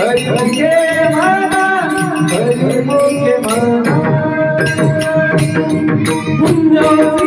ऐके मना ऐके मना ऐके मना पुन्या